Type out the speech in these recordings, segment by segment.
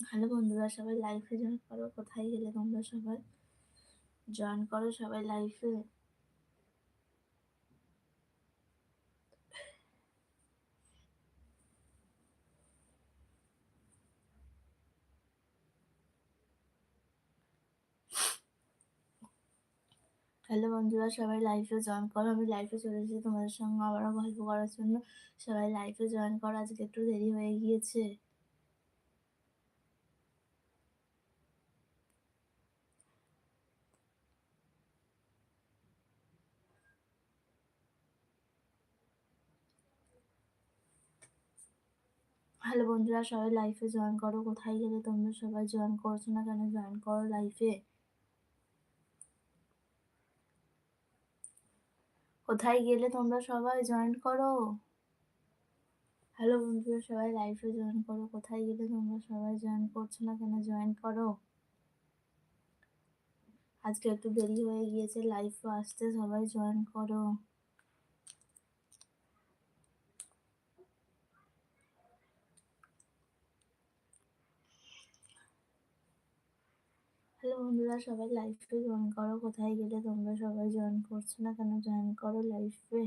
Hello বন্ধুরা সবাই লাইফে জয়েন করো, কোথায় গেলে তোমরা সবাই জয়েন করো সবাই লাইফে হ্যালো বন্ধুরা, সবাই লাইফে জয়েন করো। আমি লাইফে চলে এসেছি তোমাদের সঙ্গে আবারও গল্প করার জন্য। সবাই লাইফে জয়েন করো, আজকে একটু দেরি হয়ে গিয়েছে। হ্যালো বন্ধুরা, সবাই লাইফে জয়েন করো। কোথায় গেলে তোমরা সবাই জয়েন করছ না কেন? জয়েন করো লাইফে কোথায় গেলে তোমরা সবাই জয়েন করো? হ্যালো বন্ধুরা, সবাই লাইফে জয়েন করো। কোথায় গেলে তোমরা সবাই জয়েন করছ না কেন? জয়েন করো। আজকে একটু দেরি হয়ে গিয়েছে লাইফে আসতে সবাই জয়েন করো। হ্যালো বন্ধুরা সবাই লাইফে জয়েন করো। কোথায় গেলে তোমরা সবাই জয়েন করছ না কেন জয়েন করো লাইফে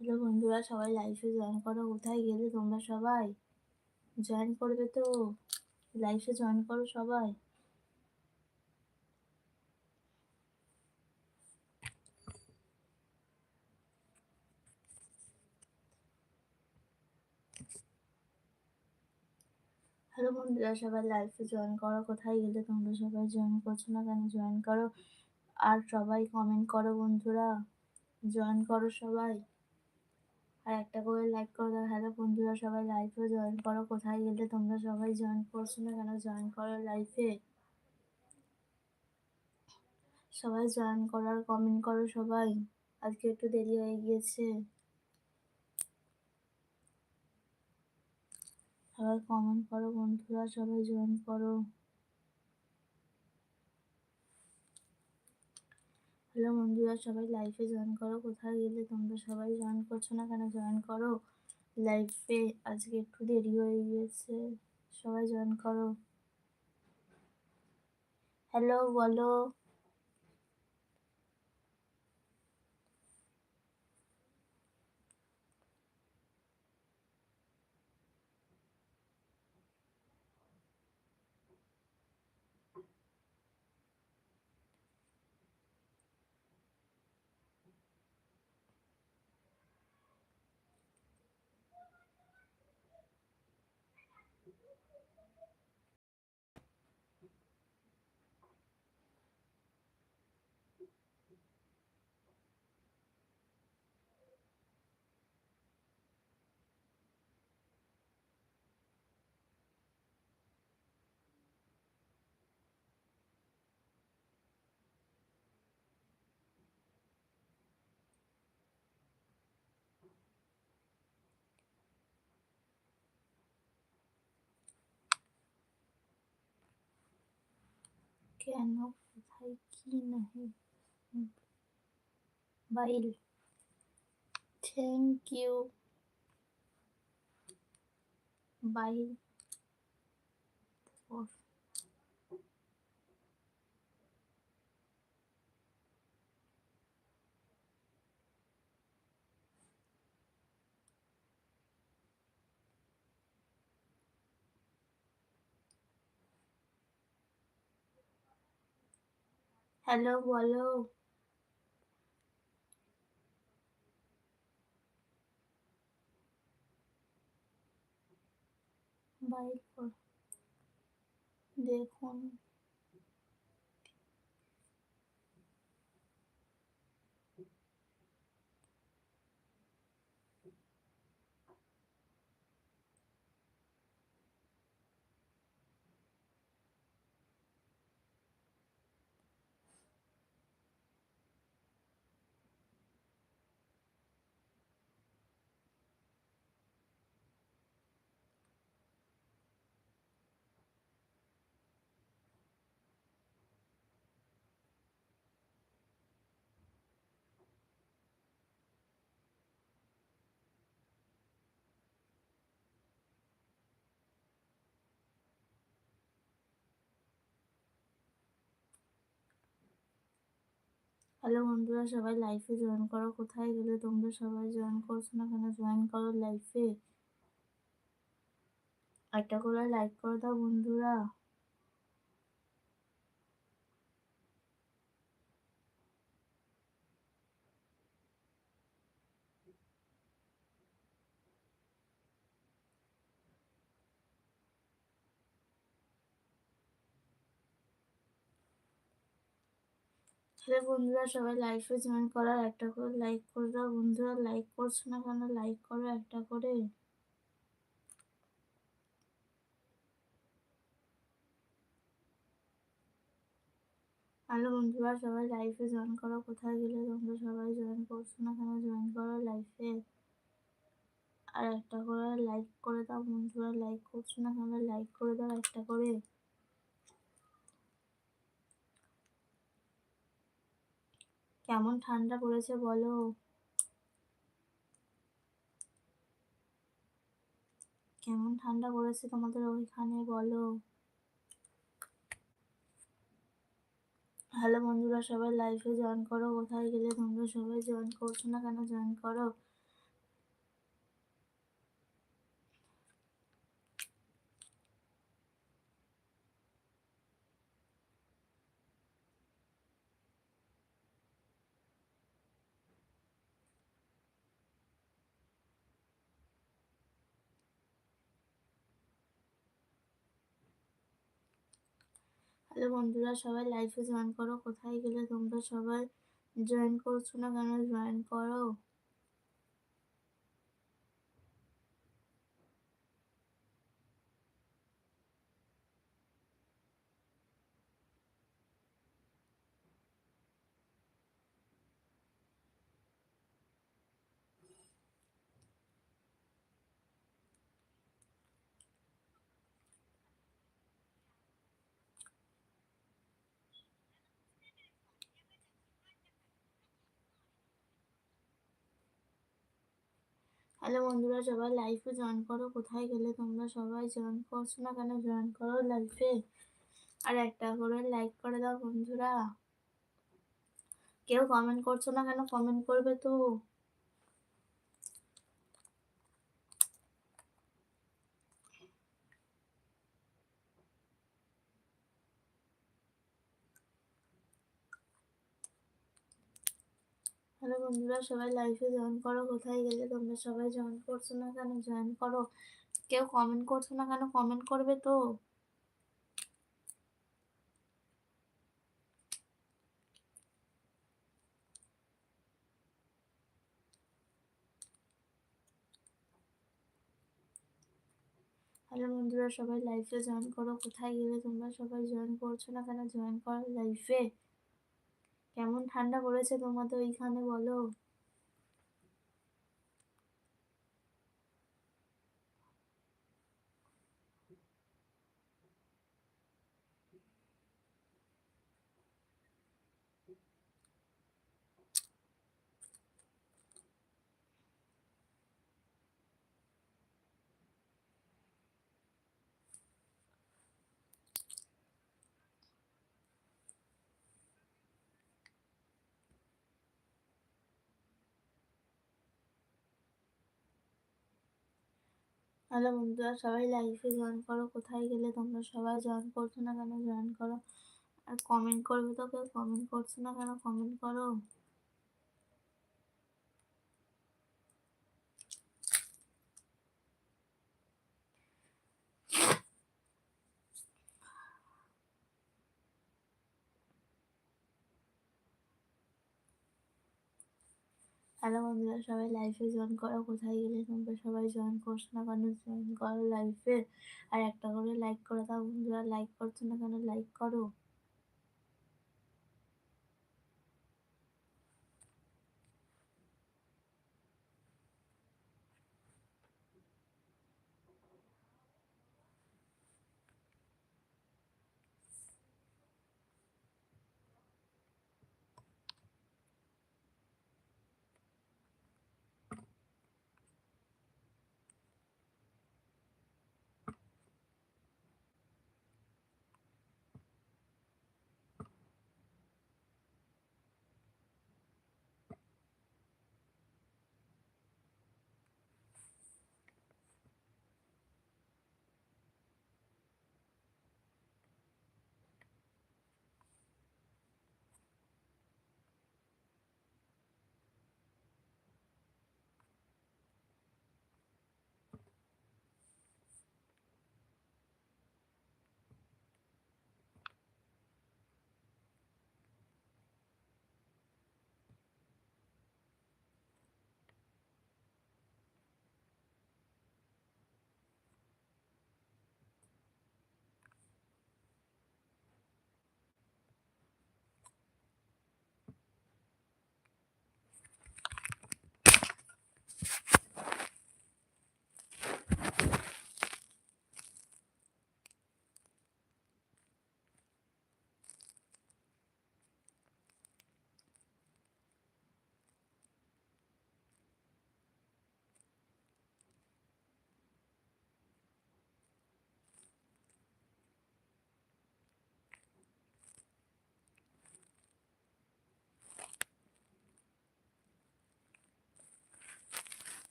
হ্যালো বন্ধুরা, সবাই লাইফে জয়েন করো। কোথায় গেলে তোমরা সবাই? জয়েন করবে তো? লাইফে জয়েন করো সবাই? হ্যালো বন্ধুরা, সবাই লাইফে জয়েন করো। কোথায় গেলে তোমরা সবাই জয়েন করছ না কেন জয়েন করো? আর সবাই কমেন্ট করো বন্ধুরা। জয়েন করো সবাই। আর একটা করে লাইক করে দাও। হ্যালো বন্ধুরা, সবাই লাইফে জয়েন করো। কোথায় গেলে তোমরা সবাই জয়েন করছ না কেন জয়েন করো লাইফে সবাই জয়েন করার কমেন্ট করো সবাই। আজকে একটু দেরি হয়ে গিয়েছে। সবাই কমেন্ট করো বন্ধুরা, সবাই জয়েন করো। হ্যালো বন্ধুরা, সবাই লাইফে জয়েন করো। কোথায় গেলে তোমরা সবাই জয়েন করছ না কেন জয়েন করো? লাইফে আজকে একটু দেরি হয়ে গিয়েছে, সবাই জয়েন করো। হ্যালো বলো। কেন কোথায় কি নাহি বাইল থ্যাংক ইউ বাইল হ্যালো বলো বাইক দেখুন হ্যালো বন্ধুরা সবাই লাইফে জয়েন করো। কোথায় গেলে তোমরা সবাই জয়েন করছ না কেন? জয়েন করো লাইফে একটা করে লাইক করে দাও বন্ধুরা। হ্যালো বন্ধুরা সবাই লাইফে জয়েন করার একটা করে লাইক করে দাও। বন্ধুরা লাইক করছ না কেন? লাইক করো একটা করে। হ্যালো বন্ধুরা, সবাই লাইফে জয়েন করো। কোথায় গেলে তোমরা সবাই জয়েন করছ না কেন? জয়েন করো লাইফে আর একটা করে লাইক করে দাও বন্ধুরা। লাইক করছ না কেন? লাইক করে দাও একটা করে। কেমন ঠান্ডা পড়েছে বলো? কেমন ঠান্ডা পড়েছে তোমাদের ওইখানে বলো? হ্যালো বন্ধুরা, সবাই লাইফে জয়েন করো। কোথায় গেলে তোমরা সবাই জয়েন করছ না কেন জয়েন করো? হ্যালো বন্ধুরা সবাই লাইফে জয়েন করো। কোথায় গেলে তোমরা সবাই জয়েন করছ না কেন? জয়েন করো। হ্যালো বন্ধুরা সবাই লাইফে জয়েন করো, কোথায় গেলে তোমরা সবাই জয়েন করছ না কেন জয়েন করো লাইফে আর একটা করে লাইক করে দাও বন্ধুরা। কেউ কমেন্ট করছ না কেন? কমেন্ট করবে তো হ্যালো বন্ধুরা সবাই লাইভে জয়েন করো, কোথায় গেলে তোমরা সবাই জয়েন করছ না কেন? জয়েন করো। কেউ কমেন্ট করছ না কেন? কমেন্ট করবে তো। হ্যালো বন্ধুরা, সবাই লাইভে জয়েন করো, কোথায় গেলে তোমরা সবাই জয়েন করছ না কেন? জয়েন করো লাইভে কেমন ঠান্ডা পড়েছে তোমাদের ওইখানে বলো? হ্যালো বন্ধুরা, সবাই লাইফে জয়েন করো, কোথায় গেলে তোমরা সবাই জয়েন করছ না কেন জয়েন করো। আর কমেন্ট করবে তো কেউ কমেন্ট করছ না কেন কমেন্ট করো। হ্যালো বন্ধুরা, সবাই লাইফে জয়েন করো। কোথায় গেলে তোমরা সবাই জয়েন করছ না কেন? জয়েন করো লাইফে আর একটা করে লাইক করে দাও বন্ধুরা। লাইক করছ না কেন? লাইক করো।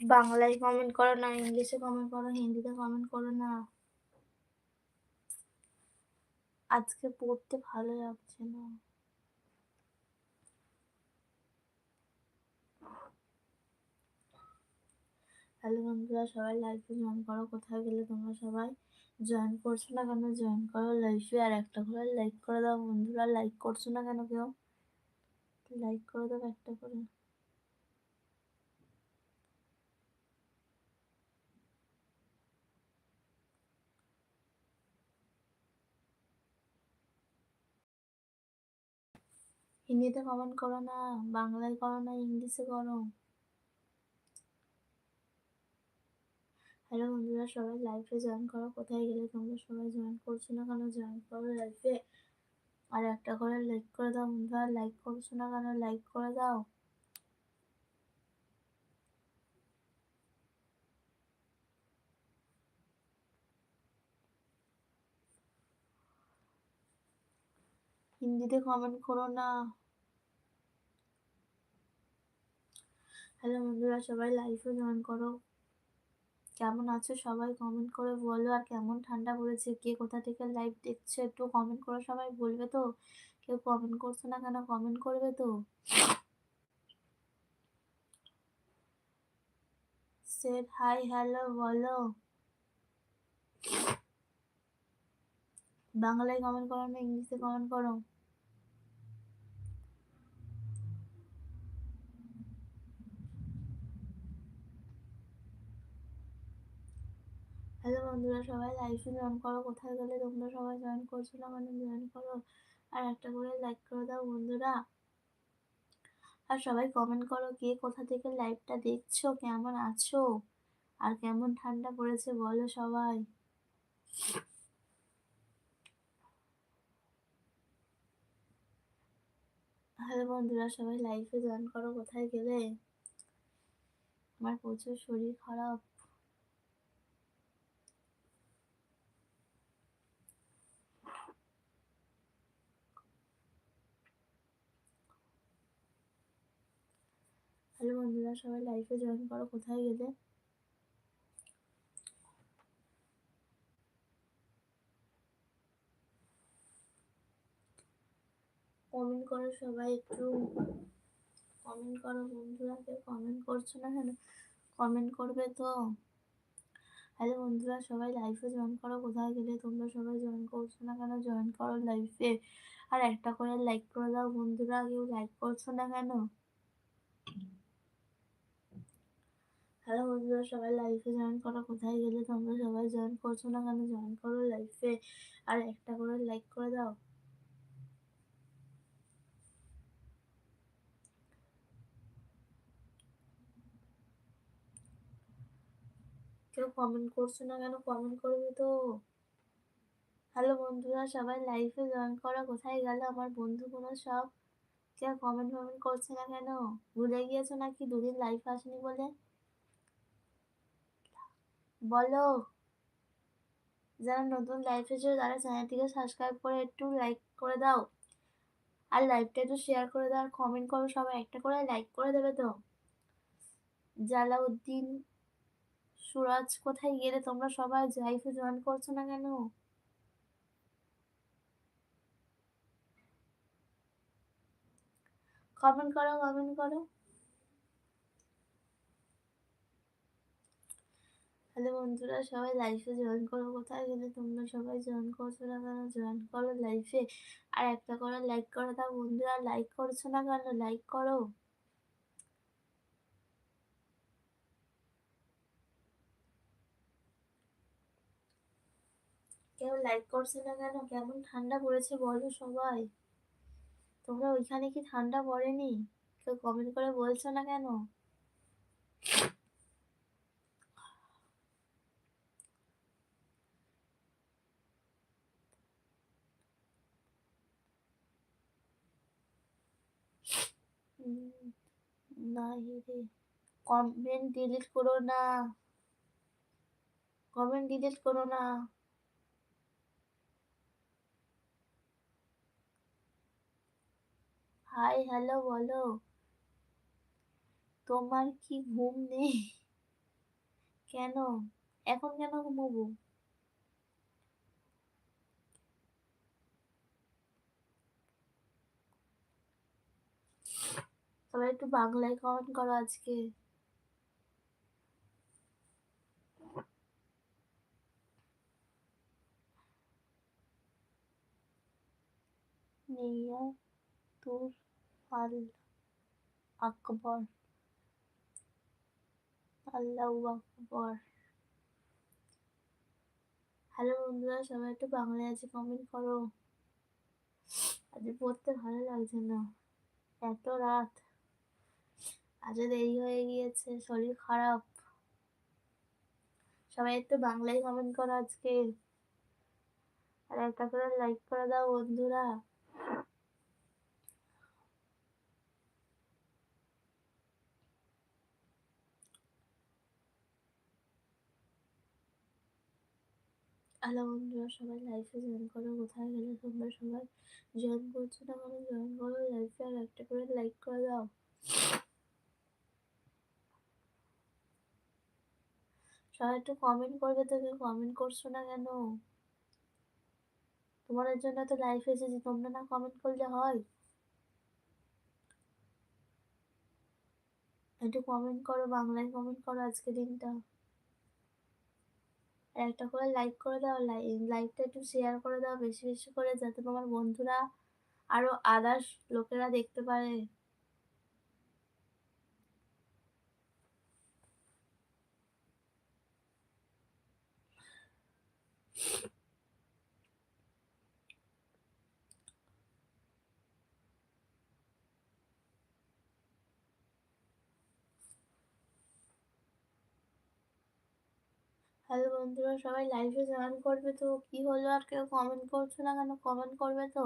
বাংলায় কমেন্ট করো না, ইংলিশে কমেন্ট করো, হিন্দিতে কমেন্ট করো না। আজকে পড়তে ভালো লাগছে না। হ্যালো বন্ধুরা, সবাই লাইভে জয়েন করো, কোথায় গেলে তোমরা সবাই জয়েন করছ না কেন? জয়েন করো লাইভে আর একটা করে লাইক করে দাও। বন্ধুরা লাইক করছ না কেন কেউ? লাইক করে দাও একটা করে। হিন্দিতে কমেন্ট করো না, বাংলায় করো না, ইংলিশে করো। হ্যালো বন্ধুরা, সবাই লাইফে জয়েন করো। কোথায় গেলে তোমরা সবাই জয়েন করছ না কেন? জয়েন করো লাইফে আর একটা করে লাইক করে দাও বন্ধুরা লাইক করছ না কেন? লাইক করে দাও। হিন্দিতে কমেন্ট করো না। হ্যালো বন্ধুরা, সবাই লাইভে জয়েন করো। কেমন আছো সবাই? কমেন্ট করে বলো। আর কেমন ঠান্ডা পড়েছে? কে কোথা থেকে লাইভ দেখছ? একটু কমেন্ট করে সবাই, বলবে তো? কেউ কমেন্ট করছ না কেন? কমেন্ট করবে তো? সেট হাই হ্যালো বলো। বাংলায় কমেন্ট করো না, ইংলিশে কমেন্ট করো। হ্যালো বন্ধুরা, সবাই লাইভে জয়েন করো। কোথায় গেলে তোমরা সবাই জয়েন করছ না মানে জয়েন করো? আর একটা করে লাইক করে দাও বন্ধুরা। আর সবাই কমেন্ট করো কে কোথা থেকে লাইভটা দেখছ, কেমন আছো? আর কেমন ঠান্ডা পড়েছে বলো সবাই। হ্যালো বন্ধুরা, সবাই লাইভে জয়েন করো, কোথায় গেলে? আমার প্রচুর শরীর খারাপ। হ্যালো বন্ধুরা, সবাই লাইভে জয়েন করো, কোথায় গেলে? কমেন্ট করো সবাই একটু। কমেন্ট করো বন্ধুরা, কেউ কমেন্ট করছ না কেন? কমেন্ট করবে তো। হ্যালো বন্ধুরা, সবাই লাইফে জয়েন করো, কোথায় গেলে? তোমরা সবাই জয়েন করছ না কেন? জয়েন করো লাইফে আর একটা করে লাইক করে দাও বন্ধুরা, কেউ লাইক করছ না কেন? হ্যালো বন্ধুরা, সবাই লাইভে জয়েন করো, কোথায় গেলে তোমরা সবাই জয়েন করছ না কেন? জয়েন করো লাইফে আর একটা করে লাইক করে দাও। কেউ কমেন্ট করছ না কেন? কমেন্ট করবে তো। হ্যালো বন্ধুরা, সবাই লাইফে জয়েন করা, কোথায় গেল? আমার বন্ধুগুলো সব কেউ কমেন্ট ফমেন্ট করছে না কেন? ভুলে গিয়েছো নাকি? দুদিন লাইফ আসেনি বলে? বলো। যারা নতুন লাইভ এসেছ, তারা চ্যানেলটিকে সাবস্ক্রাইব করে একটু লাইক করে দাও। আর লাইভটা একটু শেয়ার করে দাও, আর কমেন্ট করো সবাই, একটা করে লাইক করে দেবে তো। জালাউদ্দিন, সুরাজ, কোথায় গেলে তোমরা সবাই লাইফে জয়েন করছ না কেন? কমেন্ট করো কমেন্ট করো। হ্যালো বন্ধুরা সবাই লাইফে জয়েন করো। কোথায় গেলে তোমরা সবাই জয়েন করছ না কেন? জয়েন করো লাইফে আর একটা করে লাইক করে দাও বন্ধুরা। লাইক করছ না কেন? লাইক করো। কেউ লাইক করছে না কেন? কেমন ঠান্ডা পড়েছে বলো সবাই। তোমরা ওইখানে কি ঠান্ডা পড়েনি? কেউ কমেন্ট করে বলছো না কেন? না রে কমেন্ট ডিলিট করো না। কমেন্ট ডিলিট করো না। হাই হ্যালো বলো। তোমার কি ঘুম নেই? কেন? এখন কেন ঘুমোবো? সবাই একটু বাংলায় কমেন্ট করো আজকে। আল আকবর, আল্লাহ আকবর। হ্যালো বন্ধুরা, সবাই একটু বাংলায় আছে কমেন্ট করো। আজ পড়তে ভালো লাগছে না। এত রাত। আজ দেরি হয়ে গিয়েছে, শরীর খারাপ। সবাই একটু বাংলায় কমেন্ট করো আজকে। আর একটা করে লাইক করে দাও বন্ধুরা। হ্যালো বন্ধুরা, সবাই লাইফে জয়েন করো, কোথায় গেলে তোমরা সবাই জয়েন করছ না কেন জয়েন করো লাইফে আর একটা করে লাইক করে দাও। সবাই একটু কমেন্ট করবে তো কেউ কমেন্ট করছ না কেন? তোমাদের জন্য তো লাইফ এসেছি, তোমরা না কমেন্ট করলে হয়? একটু কমেন্ট করো, বাংলায় কমেন্ট করো আজকে দিনটা। একটা করে লাইক করে দাও লাইকটা একটু শেয়ার করে দাও, বেশি বেশি করে, যাতে তোমার বন্ধুরা আরও আদার্স লোকেরা দেখতে পারে। হ্যালো বন্ধুরা সবাই লাইভে জয়েন করবে তো। কি হলো আর কেউ কমেন্ট করছ না কেন? কমেন্ট করবে তো?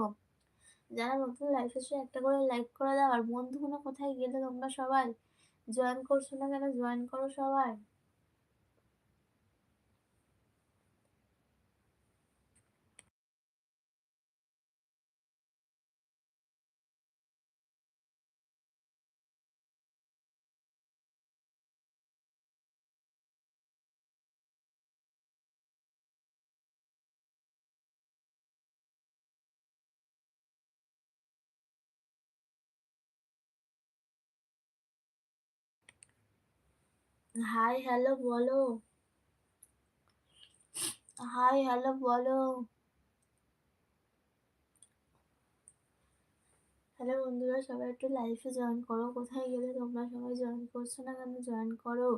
যারা নতুন লাইফ এসে একটা করে লাইক করে দাও। আর বন্ধুগুলো কোথায় গেলে তোমরা সবাই? জয়েন করছ না কেন? জয়েন করো সবাই। হাই, হ্যালো বলো। হাই, হ্যালো বলো। হ্যালো বন্ধুরা, সবাই একটু লাইফে জয়েন করো। কোথায় গেলে তোমরা সবাই জয়েন করছ না কেন? জয়েন করো।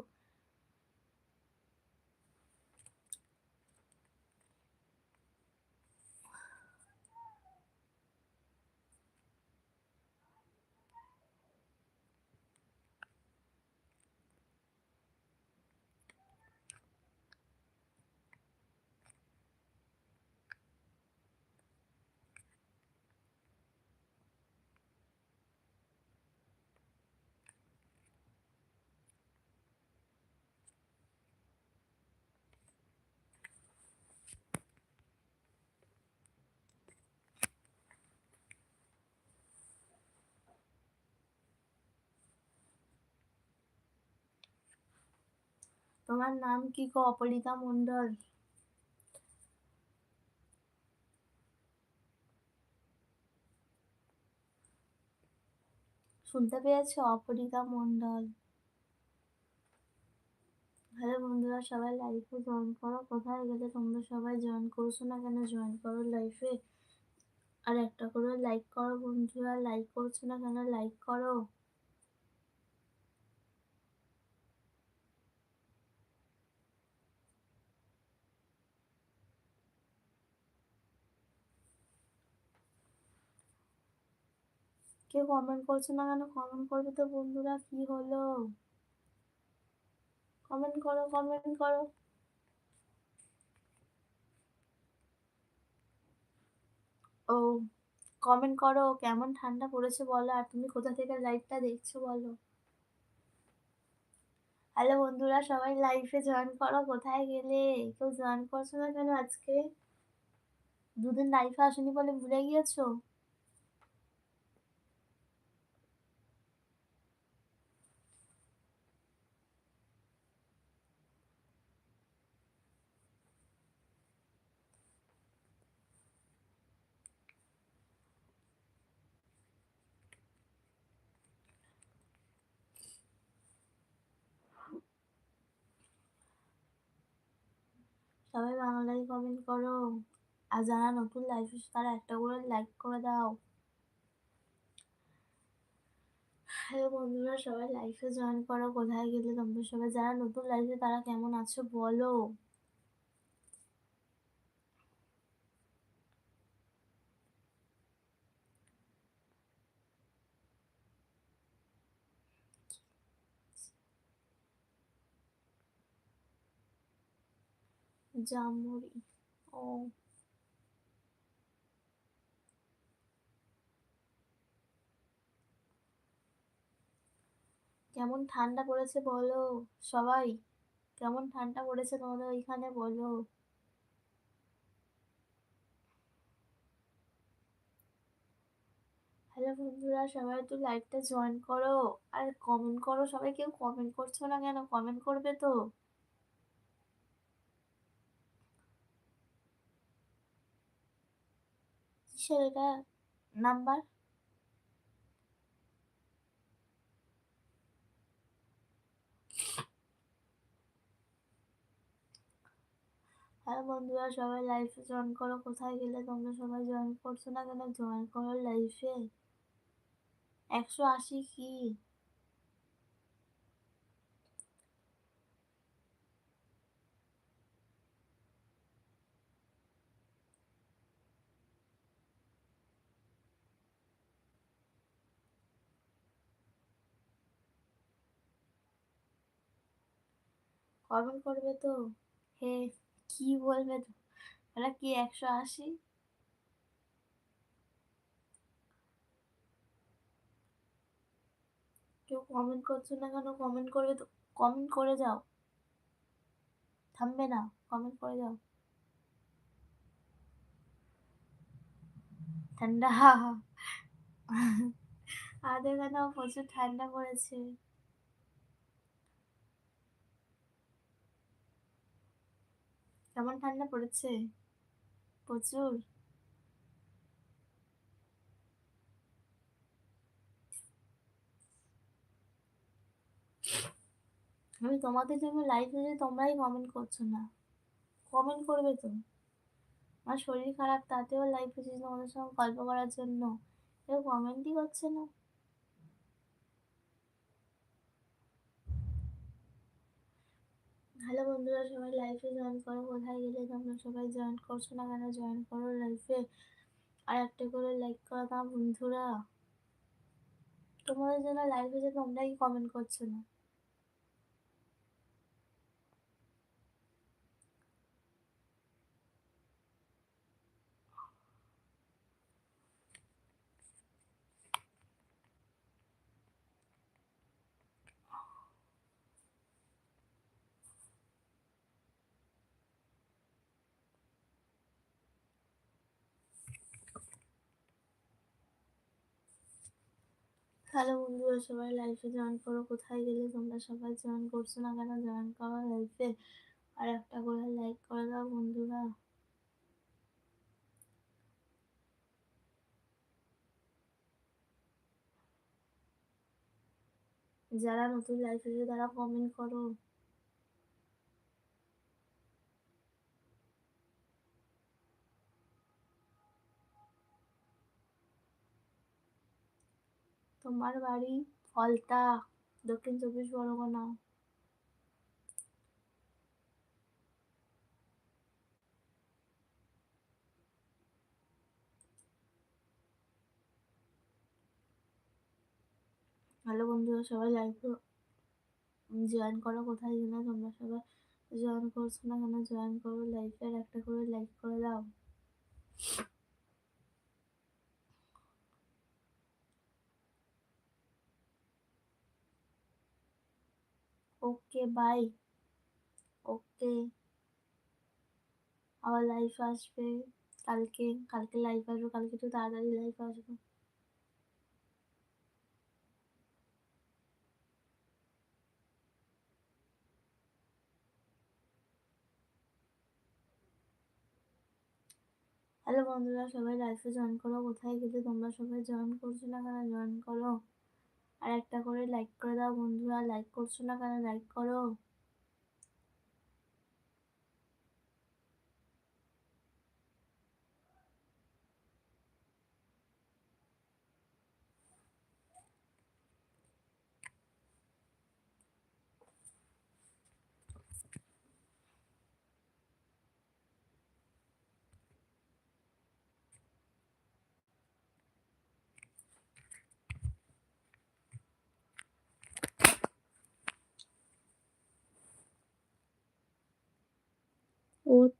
তোমার নাম কি গো, অপরিতা মন্ডল শুনতে পেয়েছ, অপরিতা মন্ডল হ্যালো বন্ধুরা, সবাই লাইফে জয়েন করো। কোথায় গেলে তোমরা সবাই জয়েন করছ না কেন? জয়েন করো লাইফে আর একটা করে লাইক করো বন্ধুরা লাইক করছ না কেন? লাইক করো। কেউ কমেন্ট করছ না কেন? কমেন্ট করবে তো বন্ধুরা, কি হলো? কমেন্ট করো কমেন্ট করো। ও কমেন্ট করো, কেমন ঠান্ডা পড়েছে বলো, আর তুমি কোথা থেকে লাইভটা দেখছ বলো? হ্যালো বন্ধুরা, সবাই লাইফে জয়েন করো, কোথায় গেলে? কেউ জয়েন করছ না কেন আজকে? দুদিন লাইফে আসেনি বলে ভুলে গিয়েছো? তোমরাই কমেন্ট করো। আর যারা নতুন লাইফ তারা একটা করে লাইক করে দাও। হ্যালো বন্ধুরা, সবাই লাইফে জয়েন করো। কোথায় গেলে তোমরা সবাই? যারা নতুন লাইফে তারা কেমন আছো বলো? ও। কেমন ঠান্ডা পড়েছে বলো সবাই? কেমন ঠান্ডা পড়েছে তোমাদের ওইখানে বলো। হ্যালো বন্ধুরা, সবাই একটু লাইভটা জয়েন করো। আর কমেন্ট করো, সবাই কেউ কমেন্ট করছ না কেন? কমেন্ট করবে তো। কিসের এটা নাম্বার? হ্যালো বন্ধুরা, সবাই লাইফে জয়েন করো। কোথায় গেলে তোমরা সবাই জয়েন করছ না কেন? জয়েন করো লাইফে একশো আশি কি? কমেন্ট করবে তো? হে, কি বলবে তো? কি একশো আশি? কেউ কমেন্ট করছ না কেন? কমেন্ট করবে তো কমেন্ট করে যাও। থামবে না কমেন্ট করে যাও। ঠান্ডা। আমাদের এখানেও প্রচুর ঠান্ডা পড়েছে। কেমন ঠান্ডা পড়েছে? প্রচুর। আমি তোমাদের জন্য লাইভ হয়েছে তোমরাই কমেন্ট করছ না। কমেন্ট করবে তো। আমার শরীর খারাপ, তাতেও লাইভ হয়েছে তোমাদের সঙ্গে গল্প করার জন্য। কেউ কমেন্টই করছে না। হ্যালো বন্ধুরা, সবাই লাইফে গেলে তোমরা সবাই জয়েন করছ না কেন জয়েন করো লাইফে আর একটা করে লাইক করো না বন্ধুরা। তোমাদের জন্য লাইফে যে তোমরাই কমেন্ট করছ না। হ্যালো বন্ধুরা, সবাই লাইফে জয়েন করো। কোথায় গেলে তোমরা সবাই জয়েন করছ না কেন? জয়েন করো লাইফে আর একটা করে লাইক করে দাও বন্ধুরা। যারা নতুন লাইফে তারা কমেন্ট করো। তোমার বাড়ি ফলতা, দক্ষিণ চব্বিশ পরগনা। হ্যালো বন্ধুরা, সবাই লাইভ জয়েন করো। কোথায় গেলে তোমরা সবাই জয়েন করছ না কেন জয়েন করো। লাইফের একটা করে লাইক করে দাও। Okay, bye. ওকে। আবার লাইফ আসবে। কালকে কালকে লাইভ আসবে, কালকে একটু তাড়াতাড়ি লাইভ আসবে। হ্যালো বন্ধুরা, সবাই লাইফে জয়েন করো। কোথায় গেলে তোমরা সবাই জয়েন করছ না কেন? জয়েন করো। আর একটা করে লাইক করে দাও বন্ধুরা। লাইক করছ না কেন? লাইক করো।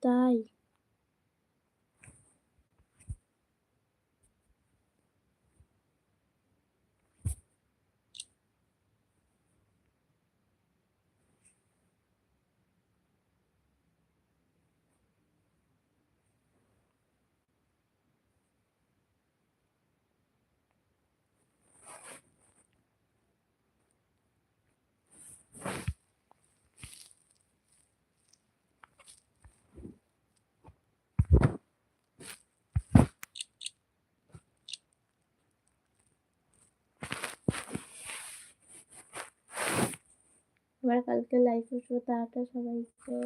答え আবার কালকে লাইফ আসব টাটা সবাইকে